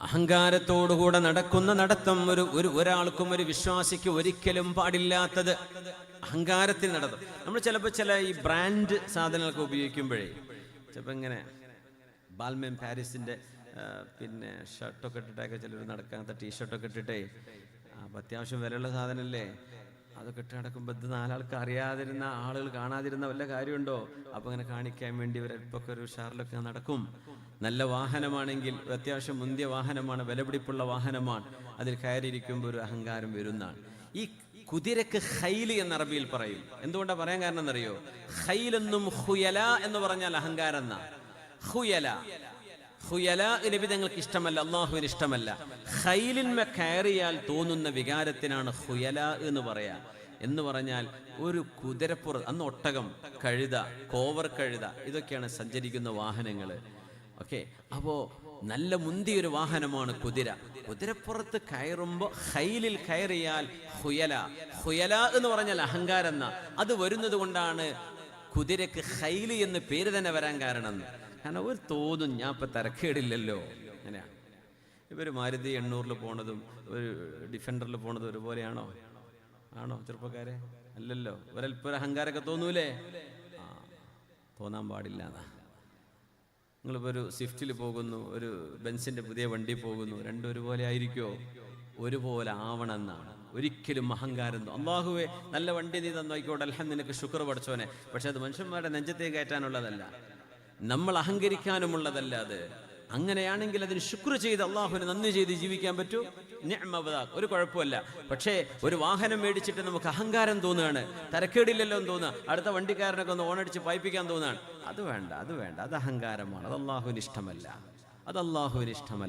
അഹങ്കാരത്തോടുകൂടെ നടക്കുന്ന നടത്തം ഒരു ഒരു ഒരാൾക്കും ഒരു വിശ്വാസിക്ക് ഒരിക്കലും പാടില്ലാത്തത് അഹങ്കാരത്തിൽ നടത്തും. നമ്മൾ ചിലപ്പോൾ ചില ഈ ബ്രാൻഡ് സാധനങ്ങളൊക്കെ ഉപയോഗിക്കുമ്പോഴേ ചിലപ്പോൾ ഇങ്ങനെ ബാൽമേൻ പാരീസിന്റെ പിന്നെ ഷർട്ടൊക്കെ ഇട്ടിട്ടൊക്കെ ചിലർ നടക്കാത്ത ടീഷർട്ടൊക്കെ ഇട്ടിട്ടേ അപ്പം അത്യാവശ്യം വിലയുള്ള സാധനമല്ലേ അതൊക്കെ ഇട്ട് നടക്കുമ്പോൾ ഇത് നാലാൾക്ക് അറിയാതിരുന്ന ആളുകൾ കാണാതിരുന്ന വല്ല കാര്യമുണ്ടോ? അപ്പം അങ്ങനെ കാണിക്കാൻ വേണ്ടി ഇവരൊക്കെ ഒരു ഷാറിലൊക്കെ നടക്കും. നല്ല വാഹനമാണെങ്കിൽ അത്യാവശ്യം മുന്തിയ വാഹനമാണ് വിലപിടിപ്പുള്ള വാഹനമാണ്. അതിൽ കയറിയിരിക്കുമ്പോൾ ഒരു അഹങ്കാരം വരുന്നതാണ്. ഈ കുതിരക്ക് ഹൈൽ എന്ന അറബിയിൽ പറയും. എന്തുകൊണ്ടാണ് പറയാൻ കാരണം എന്നറിയോ? ഹൈലെന്നും ഹുയല എന്ന് പറഞ്ഞാൽ അഹങ്കാരം എന്നാ. ഹുയല. ഹുയല ഇഷ്ടമല്ല അള്ളാഹുവിന് ഇഷ്ടമല്ല. ഹൈലിന്മ കയറിയാൽ തോന്നുന്ന വികാരത്തിനാണ് ഹുയല എന്ന് പറയാ. എന്ന് പറഞ്ഞാൽ ഒരു കുതിരപ്പുറ അന്ന് ഒട്ടകം കഴുത കോവർ കഴുത ഇതൊക്കെയാണ് സഞ്ചരിക്കുന്ന വാഹനങ്ങൾ ഓക്കെ? അപ്പോ നല്ല മുന്തിയൊരു വാഹനമാണ് കുതിര. കുതിരപ്പുറത്ത് കയറുമ്പോൾ ഹൈലിൽ കയറിയാൽ ഹുയല. ഹുയല എന്ന് പറഞ്ഞാൽ അഹങ്കാരം എന്ന. അത് വരുന്നത് കൊണ്ടാണ് കുതിരക്ക് ഹൈലി എന്ന് പേര് തന്നെ വരാൻ കാരണം. കാരണം ഒരു തോന്നും ഞാൻ ഇപ്പം തരക്കേടില്ലല്ലോ. അങ്ങനെയാണ് ഇവർ മാരുതി എണ്ണൂറിൽ പോണതും ഒരു ഡിഫൻഡറിൽ പോണതും ഒരുപോലെയാണോ? ആണോ ചെറുപ്പക്കാരെ? അല്ലല്ലോ. ഒരൽപ്പൊരു അഹങ്കാരമൊക്കെ തോന്നൂലേ? ആ തോന്നാൻ പാടില്ല എന്നാ നിങ്ങളിപ്പോൾ ഒരു സ്വിഫ്റ്റിൽ പോകുന്നു ഒരു ബെൻസിന്റെ പുതിയ വണ്ടി പോകുന്നു രണ്ടും ഒരുപോലെ ആയിരിക്കുമോ ഒരുപോലെ ആവണമെന്നാണ്. ഒരിക്കലും അഹങ്കാരം അള്ളാഹുവെ നല്ല വണ്ടി നീ തന്നോയിക്കോട്ടെ. അൽഹം നിനക്ക് ശുക്ർ പഠിച്ചോനെ പക്ഷെ അത് മനുഷ്യന്മാരുടെ നെഞ്ചത്തെ കയറ്റാനുള്ളതല്ല. നമ്മൾ അഹങ്കരിക്കാനുമുള്ളതല്ല അത്. അങ്ങനെയാണെങ്കിൽ അതിന് ശുക്ർ ചെയ്ത് അള്ളാഹുവിന് നന്ദി ചെയ്ത് ജീവിക്കാൻ പറ്റൂ? ഒരു കുഴപ്പമില്ല പക്ഷേ ഒരു വാഹനം മേടിച്ചിട്ട് നമുക്ക് അഹങ്കാരം തോന്നുകയാണ്. തരക്കേടില്ലല്ലോ എന്ന് തോന്നുക. അടുത്ത വണ്ടിക്കാരനൊക്കെ ഒന്ന് ഓണടിച്ച് പൈപ്പിക്കാൻ തോന്നുകയാണ്. അത് വേണ്ട അത് വേണ്ട. അത് അഹങ്കാരമാണ്. അത് അള്ളാഹുവിന് ഇഷ്ടമല്ല. അത് അള്ളാഹുവിന് ഇഷ്ടമല്ല.